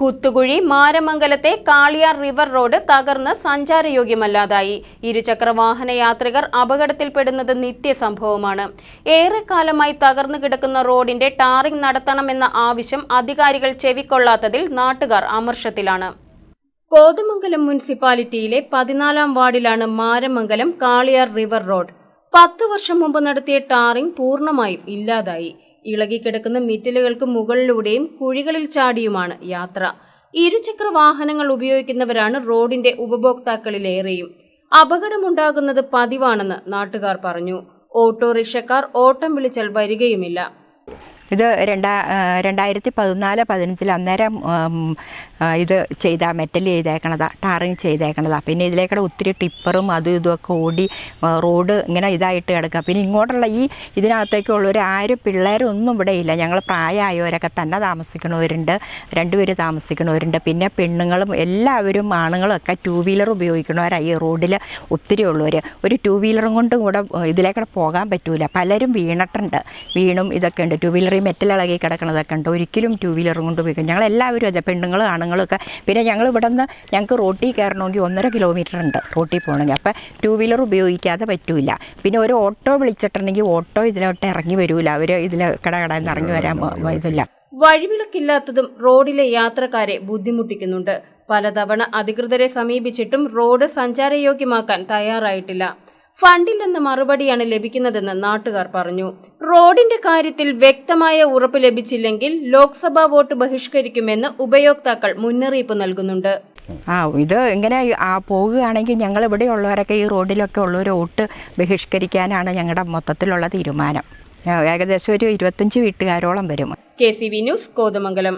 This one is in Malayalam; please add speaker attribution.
Speaker 1: കുത്തുകുഴി മാരമംഗലത്തെ കാളിയാർ റിവർ റോഡ് തകർന്ന് സഞ്ചാരയോഗ്യമല്ലാതായി. ഇരുചക്ര വാഹന യാത്രികർ അപകടത്തിൽപ്പെടുന്നത് നിത്യസംഭവമാണ്. ഏറെക്കാലമായി തകർന്നു കിടക്കുന്ന റോഡിന്റെ ടാറിംഗ് നടത്തണമെന്ന ആവശ്യം അധികാരികൾ ചെവിക്കൊള്ളാത്തതിൽ നാട്ടുകാർ അമർഷത്തിലാണ്. കോതമംഗലം മുനിസിപ്പാലിറ്റിയിലെ പതിനാലാം വാർഡിലാണ് മാരമംഗലം കാളിയാർ റിവർ റോഡ്. പത്തു വർഷം മുമ്പ് നടത്തിയ ടാറിംഗ് പൂർണമായും ഇല്ലാതായി. ഇളകിക്കിടക്കുന്ന മിറ്റലുകൾക്ക് മുകളിലൂടെയും കുഴികളിൽ ചാടിയുമാണ് യാത്ര. ഇരുചക്ര വാഹനങ്ങൾ ഉപയോഗിക്കുന്നവരാണ് റോഡിന്റെ ഉപഭോക്താക്കളിലേറെയും. അപകടമുണ്ടാകുന്നത് പതിവാണെന്ന് നാട്ടുകാർ പറഞ്ഞു. ഓട്ടോറിക്ഷക്കാർ ഓട്ടം വിളിച്ചാൽ വരികയുമില്ല.
Speaker 2: ഇത് രണ്ടാ രണ്ടായിരത്തി പതിനാല് പതിനഞ്ചിൽ അന്നേരം ഇത് ചെയ്ത മെറ്റൽ ചെയ്തേക്കണതാ ടാറിങ് ചെയ്തേക്കണതാ. പിന്നെ ഇതിലേക്കൂടെ ഒത്തിരി ടിപ്പറും അതും ഇതുമൊക്കെ ഓടി റോഡ് ഇങ്ങനെ ഇതായിട്ട് കിടക്കുക പിന്നെ ഇങ്ങോട്ടുള്ള ഈ ഇതിനകത്തേക്കുള്ളവർ ആരും പിള്ളേരൊന്നും ഇവിടെ ഇല്ല. ഞങ്ങൾ പ്രായമായവരൊക്കെ തന്നെ താമസിക്കണവരുണ്ട് രണ്ടുപേര് താമസിക്കണവരുണ്ട്. പിന്നെ പെണ്ണുങ്ങളും എല്ലാവരും ആണുങ്ങളും ഒക്കെ ടൂ വീലർ ഉപയോഗിക്കണവരാണ് ഈ റോഡിൽ ഒത്തിരി ഉള്ളവർ ഒരു ടൂ വീലറും കൊണ്ടും കൂടെ ഇതിലേക്കൂടെ പോകാൻ പറ്റൂല. പലരും വീണിട്ടുണ്ട്. വീണും ഇതൊക്കെ ഉണ്ട്. ടൂ വീലർ ഈ മെറ്റൽ ഇളകി കിടക്കണതൊക്കെ ഉണ്ട് ഒരിക്കലും ടൂ വീലർ കൊണ്ട് ഉപയോഗിക്കും ഞങ്ങൾ എല്ലാവരും അതെ പെണ്ണുങ്ങൾ ആണുങ്ങളൊക്കെ. പിന്നെ ഞങ്ങൾ ഇവിടെ നിന്ന് ഞങ്ങൾക്ക് റോട്ടിൽ കയറണമെങ്കിൽ ഒന്നര കിലോമീറ്റർ ഉണ്ട് റോട്ടിൽ പോകണമെങ്കിൽ. അപ്പം ടൂ വീലർ ഉപയോഗിക്കാതെ പറ്റൂല. പിന്നെ ഒരു ഓട്ടോ വിളിച്ചിട്ടുണ്ടെങ്കിൽ ഓട്ടോ ഇതിലോട്ട് ഇറങ്ങി വരൂല. അവർ ഇതിൽ കട കട ഇറങ്ങി വരാൻ ഇതില്ല
Speaker 1: വഴിവിളക്കില്ലാത്തതും റോഡിലെ യാത്രക്കാരെ ബുദ്ധിമുട്ടിക്കുന്നുണ്ട്. പലതവണ അധികൃതരെ സമീപിച്ചിട്ടും റോഡ് സഞ്ചാരയോഗ്യമാക്കാൻ തയ്യാറായിട്ടില്ല. ഫണ്ടില്ലെന്ന മറുപടിയാണ് ലഭിക്കുന്നതെന്ന് നാട്ടുകാർ പറഞ്ഞു. റോഡിന്റെ കാര്യത്തിൽ വ്യക്തമായ ഉറപ്പ് ലഭിച്ചില്ലെങ്കിൽ ലോക്സഭാ വോട്ട് ബഹിഷ്കരിക്കുമെന്ന് ഉപയോക്താക്കൾ മുന്നറിയിപ്പ് നൽകുന്നുണ്ട്.
Speaker 2: ആ ഇത് ഇങ്ങനെ ആ പോകുകയാണെങ്കിൽ ഞങ്ങൾ ഇവിടെ ഉള്ളവരൊക്കെ ഈ റോഡിലൊക്കെ ഉള്ളവർ വോട്ട് ബഹിഷ്കരിക്കാനാണ് ഞങ്ങളുടെ മൊത്തത്തിലുള്ള തീരുമാനം. ഏകദേശം ഒരു ഇരുപത്തഞ്ച് വീട്ടുകാരോളം വരും.
Speaker 1: K C V news Kothamangalam.